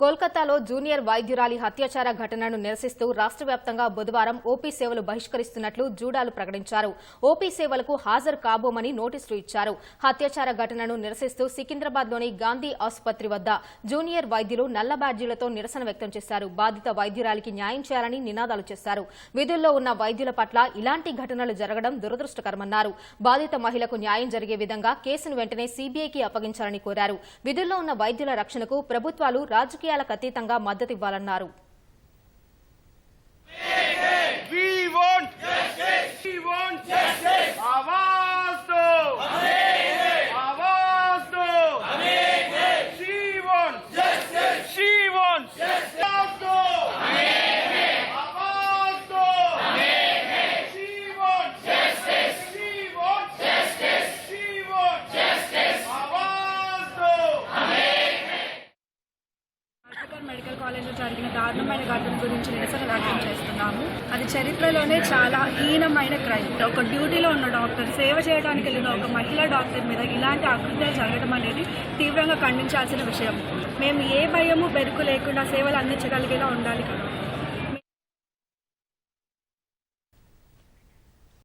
కోల్కతాలో జూనియర్ వైద్యురాలి హత్యాచార ఘటనను నిరసిస్తూ రాష్ట్ర వ్యాప్తంగా బుధవారం ఓపీ సేవలు బహిష్కరిస్తున్నట్లు జూడాలు ప్రకటించారు. ఓపీ సేవలకు హాజరు కాబోమని నోటీసులు ఇచ్చారు. హత్యాచార ఘటనను నిరసిస్తూ సికింద్రాబాద్లోని గాంధీ ఆసుపత్రి వద్ద జూనియర్ వైద్యులు నల్ల బ్యాడ్జీలతో నిరసన వ్యక్తం చేశారు. బాధిత వైద్యురాలికి న్యాయం చేయాలని నినాదాలు చేశారు. విధుల్లో ఉన్న వైద్యుల పట్ల ఇలాంటి ఘటనలు జరగడం దురదృష్టకరమన్నారు. బాధిత మహిళకు న్యాయం జరిగే విధంగా కేసును వెంటనే సీబీఐకి అప్పగించాలని కోరారు. విధుల్లో ఉన్న వైద్యుల రక్షణకు ప్రభుత్వాలు రాజకీయ రాజకీయాలకు అతీతంగా మద్దతు ఇవ్వాలన్నారు కాలేజ్లో జరిగిన దారుణమైన ఘటన గురించి నిరసన వ్యక్తం చేస్తున్నాము అది చరిత్రలోనే చాలా హీనమైన క్రైమ్. ఒక డ్యూటీలో ఉన్న డాక్టర్ సేవ చేయడానికి వెళ్ళిన ఒక మహిళా డాక్టర్ మీద ఇలాంటి అకృత్యాలు జరగడం అనేది తీవ్రంగా ఖండించాల్సిన విషయం. మేము ఏ భయము బెరుకు లేకుండా సేవలు అందించగలిగేలా ఉండాలి కదా.